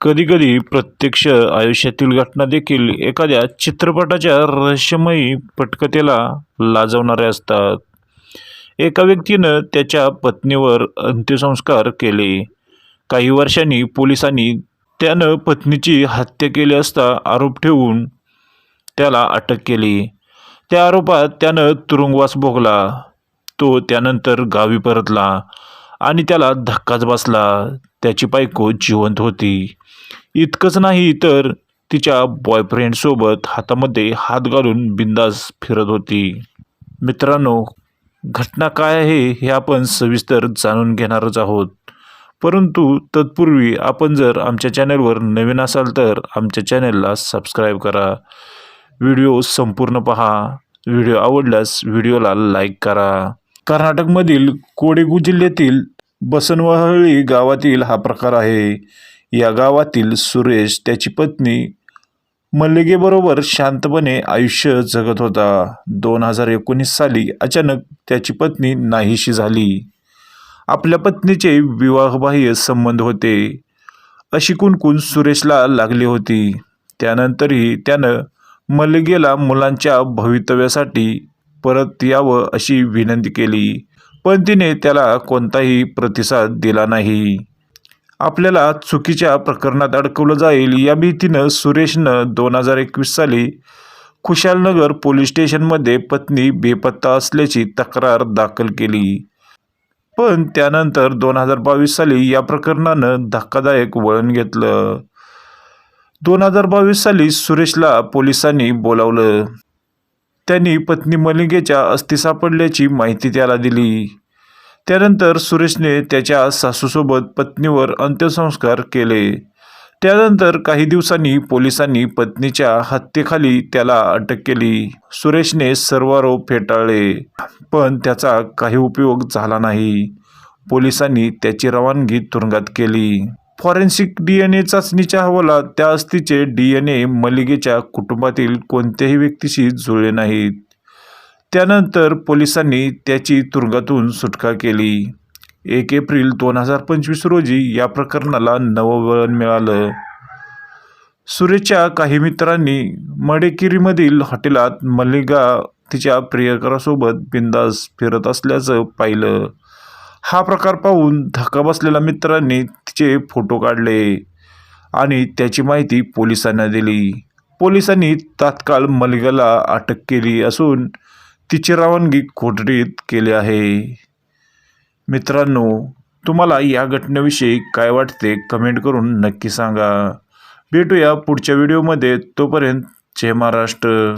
कधीकधी प्रत्यक्ष आयुष्यातील घटना देखील एखाद्या चित्रपटाच्या रहस्यमयी पटकथेला लाजवणाऱ्या असतात. एका व्यक्तीनं त्याच्या पत्नीवर अंत्यसंस्कार केले. काही वर्षांनी पोलिसांनी त्यानं पत्नीची हत्या केली असता आरोप ठेवून त्याला अटक केली. त्या आरोपात त्यानं तुरुंगवास भोगला. तो त्यानंतर गावी परतला आणि त्याला धक्काच बसला. त्याची बायको जिवंत होती. इतकंच नाही तर तिच्या बॉयफ्रेंडसोबत हातामध्ये हात घालून बिंदास फिरत होती. मित्रांनो घटना काय आहे हे आपण सविस्तर जाणून घेणारच आहोत. परंतु तत्पूर्वी आपण जर आमच्या चॅनलवर नवीन असाल तर आमच्या चॅनलला सबस्क्राईब करा. व्हिडिओ संपूर्ण पहा. व्हिडिओ आवडल्यास व्हिडिओला लाईक करा. कर्नाटकमधील कोडेगू जिल्ह्यातील बसनवहळी गावातील हा प्रकार आहे. या गावातील सुरेश त्याची पत्नी मल्लिगेबरोबर शांतपणे आयुष्य जगत होता. दोन हजार एकोणीस साली अचानक त्याची पत्नी नाहीशी झाली. आपल्या पत्नीचे विवाहबाह्य संबंध होते. अशी कुणकुण सुरेशला लागली होती. त्यानंतरही त्यानं मल्लिगेला मुलांच्या भवितव्यासाठी परत यावं अशी विनंती केली पण तिने त्याला कोणताही प्रतिसाद दिला नाही. आपल्याला चुकीच्या प्रकरणात अडकवलं जाईल. या भीतीनं सुरेशनं दोन हजार एकवीस साली खुशालनगर पोलीस स्टेशनमध्ये पत्नी बेपत्ता असल्याची तक्रार दाखल केली. पण त्यानंतर दोन हजार बावीस साली या प्रकरणानं धक्कादायक वळण घेतलं. दोन हजार बावीस साली सुरेशला पोलिसांनी बोलावलं. त्यांनी पत्नी मलिंगेच्या अस्थि सापडल्याची माहिती त्याला दिली. त्यानंतर सुरेशने त्याच्या सासूसोबत पत्नीवर अंत्यसंस्कार केले. त्यानंतर काही दिवसांनी पोलिसांनी पत्नीच्या हत्येखाली त्याला अटक केली. सुरेशने सर्व आरोप फेटाळले पण त्याचा काही उपयोग झाला नाही. पोलिसांनी त्याची रवानगी तुरुंगात केली. फॉरेन्सिक डी एन ए चाचणीच्या अहवालात त्या अस्थीचे डी एन ए मलिकेच्या कुटुंबातील कोणत्याही व्यक्तीशी जुळले नाहीत. त्यानंतर पोलिसांनी त्याची तुरुंगातून सुटका केली. एक एप्रिल दोन हजार पंचवीस रोजी या प्रकरणाला नवं वळण मिळालं. सुरेच्या काही मित्रांनी मडेकिरीमधील हॉटेलात मल्लिका तिच्या प्रियकरासोबत बिंदास फिरत असल्याचं पाहिलं. हा प्रकार पाहून धक्का बसलेल्या मित्रांनी तिचे फोटो काढले आणि त्याची माहिती पोलिसांना दिली. पोलिसांनी तात्काळ मलिकाला अटक केली असून तिची रवानगी कोठडीत केली आहे? मित्रांनो तुम्हाला या घटनेविषयी काय वाटते कमेंट करून नक्की सांगा. भेटूया पुढच्या व्हिडिओमध्ये. तोपर्यंत जय महाराष्ट्र.